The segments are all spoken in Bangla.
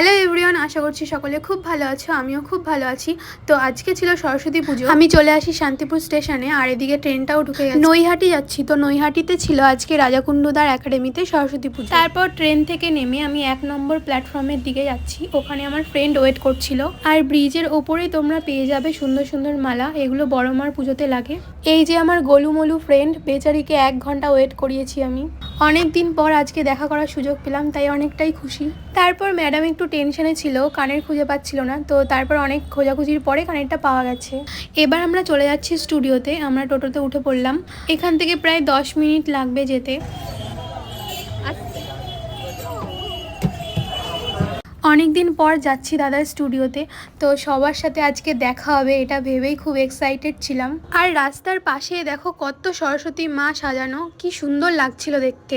হ্যালো এভরিওয়ান আশা করছি সকলে খুব ভালো আছো, আমিও খুব ভালো আছি। তো আজকে ছিল সরস্বতী পুজো। আমি চলে আসি শান্তিপুর স্টেশনে, আর এদিকে ট্রেনটাও ঢুকে গেছে। নৈহাটি যাচ্ছি, তো নৈহাটিতে ছিল আজকে রাজাকুণ্ডুদার একাডেমিতে সরস্বতী পুজো। তারপর ট্রেন থেকে নেমে আমি এক নম্বর প্ল্যাটফর্মের দিকে যাচ্ছি, ওখানে আমার ফ্রেন্ড ওয়েট করছিল। আর ব্রিজের ওপরেই তোমরা পেয়ে যাবে সুন্দর সুন্দর মালা, এগুলো বড় মার পুজোতে লাগে। এই যে আমার গোলুমলু ফ্রেন্ড বেচারিকে এক ঘণ্টা ওয়েট করিয়েছি আমি। অনেক দিন পর আজকে দেখা করার সুযোগ পেলাম, তাই অনেকটাই খুশি। তারপর ম্যাডাম একটু টেনশনে ছিল, কানের খুঁজে পাচ্ছিল না, তো তারপর অনেক খোঁজাখুঁজির পরে কানেরটা পাওয়া গেছে। এবার আমরা চলে যাচ্ছি স্টুডিওতে, আমরা টোটোতে উঠে পড়লাম। এখান থেকে প্রায় দশ মিনিট লাগবে যেতে। অনেক দিন পর যাচ্ছি দাদার স্টুডিওতে। তো সবার সাথে আজকে দেখা হবে, এটা ভেবেই খুব এক্সাইটেড ছিলাম। আর রাস্তার পাশে দেখো কত সরস্বতী মা সাজানো, কি সুন্দর লাগছিল দেখতে।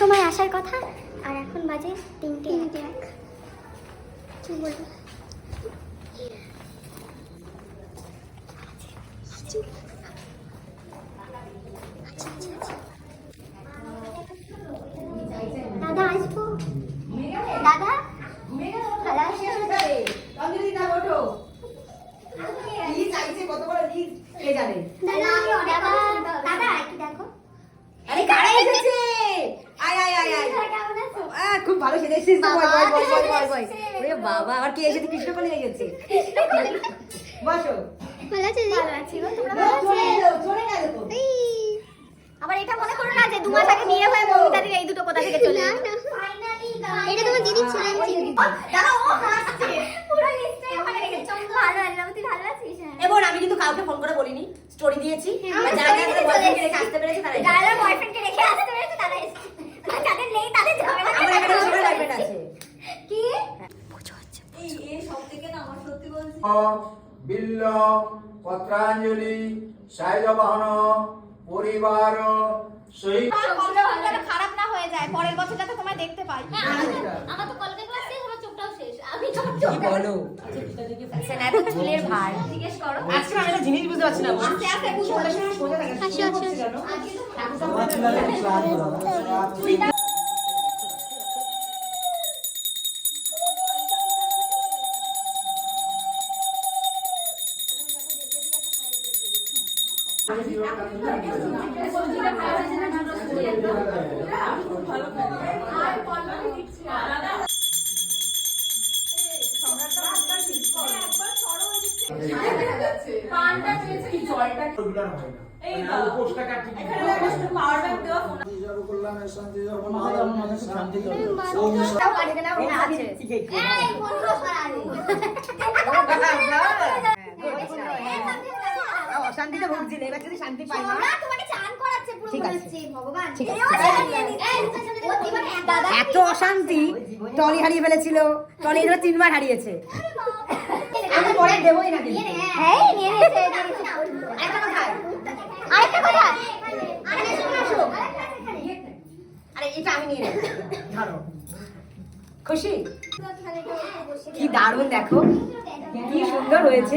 সময় আসার কথা, আর এখন বাজে তিনটে কি বলব আচ্ছা, আচ্ছা, আচ্ছা। দাদা আসব দাদা ভালো আছো? দাদা দাদা দাদা একটু দেখো আরে কারা এসেছে আয় আয় আয় আয় কেমন আছো আহ, খুব ভালো। বাবা। এসেছে এসেছে বসো আবার এটা মনে করো না যে দু মাস আগে বিয়ে হয়ে এই দুটো কোথা থেকে চলে এটা তোমার আমি এবং কিন্তু কাউকে ফোন করে বলিনি স্টোরি দিয়েছি। আমার আর যারা যারা দিতে চলে boyfriend কে রেখে আসতে পেরেছে তারা যারা বয়ফ্রেন্ডকে রেখে আসতে পেরেছে তারা যাদের নেই তাদের ঝগড়া আমার এখানে সবাই boyfriend আছে। কি? বিল্ল পত্রাঞ্জলি সাইজবাহন পরিবার সহিত খারাপ না হয়ে যায় পরের বছর যাতে তোমায় দেখতে পাই। আমার তো কলেজে ক্লাস শেষ আমার চোখটাও শেষ। আমি তো কি বলো? এত চুলের ভার। জিজ্ঞেস করো। আজকে আমি একটা জিনিস বুঝতে পারছি না। আস্তে আস্তে বুঝো সোজা থাকে হাসি হাসি এই শান্তি পাই না। তোমাকে চান করাচ্ছে পুরো ভগবান। এত অশান্তি টলি হারিয়ে ফেলেছিল। টলি তিনবার হারিয়েছে। আমি পরে দেবই না কিন্তু। এই নিয়ে নিয়েছে নিয়ে নিয়েছে। আরেকটা কোথায় আরেকটা কোথায় আসো আরে এটা আমি নিয়ে নেব। ধরো। খুশি? কি দারুণ দেখো। কি সুন্দর হয়েছে।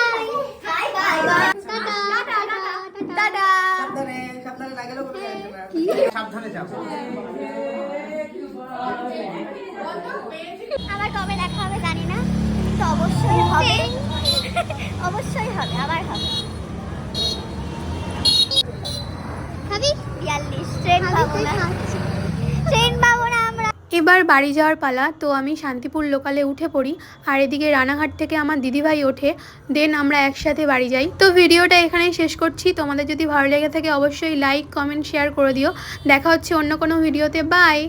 আবার কবে দেখা হবে জানি না কিন্তু অবশ্যই হবে অবশ্যই হবে আবার হবে খাবি বিয়াল্লিশ ট্রেন পাবো না আমরা এবার বাড়ি যাওয়ার পালা। তো আমি শান্তিপুর লোকালে উঠে পড়ি আর এদিকে রানাঘাট থেকে আমার দিদিভাই ওঠে। দেন আমরা একসাথে বাড়ি যাই। তো ভিডিওটা এখানেই শেষ করছি। তোমাদের যদি ভালো লেগে থাকে অবশ্যই লাইক কমেন্ট শেয়ার করে দিও। দেখা হচ্ছে অন্য কোনো ভিডিওতে বাই